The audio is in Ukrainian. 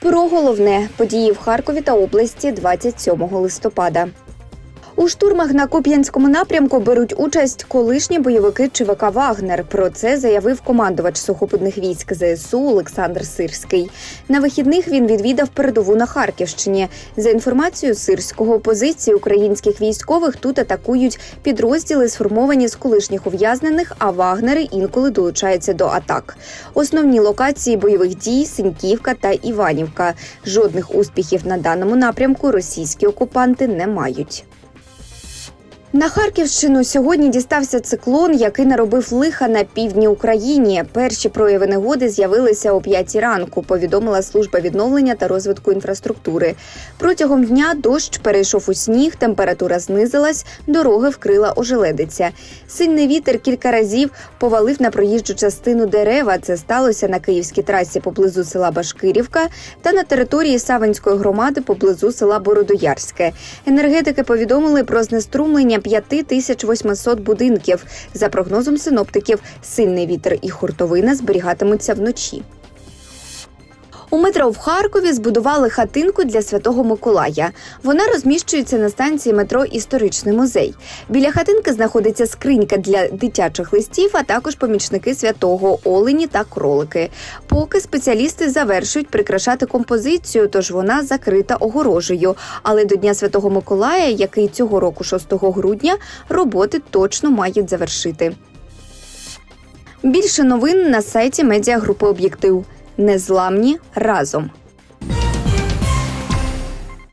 Про головне події в Харкові та області 27 листопада. У штурмах на Куп'янському напрямку беруть участь колишні бойовики ЧВК Вагнер. Про це заявив командувач сухопутних військ ЗСУ Олександр Сирський. На вихідних він відвідав передову на Харківщині. За інформацією сирського позиції українських військових тут атакують підрозділи, сформовані з колишніх ув'язнених, а вагнери інколи долучаються до атак. Основні локації бойових дій Синьківка та Іванівка. Жодних успіхів на даному напрямку російські окупанти не мають. На Харківщину сьогодні дістався циклон, який наробив лиха на півдні Україні. Перші прояви негоди з'явилися о 5 ранку. Повідомила служба відновлення та розвитку інфраструктури. Протягом дня дощ перейшов у сніг, температура знизилась, дороги вкрила ожеледиця. Сильний вітер кілька разів повалив на проїжджу частину дерева. Це сталося на київській трасі поблизу села Башкирівка та на території Савинської громади поблизу села Бородоярське. Енергетики повідомили про знеструмлення 5800 будинків. За прогнозом синоптиків, сильний вітер і хуртовина зберігатимуться вночі. У метро в Харкові збудували хатинку для святого Миколая. Вона розміщується на станції метро Історичний музей. Біля хатинки знаходиться скринька для дитячих листів, а також помічники святого олені та кролики. Поки спеціалісти завершують прикрашати композицію, тож вона закрита огорожею. Але до Дня Святого Миколая, який цього року 6 грудня, роботи точно мають завершити. Більше новин на сайті медіагрупи Об'єктив. Незламні разом.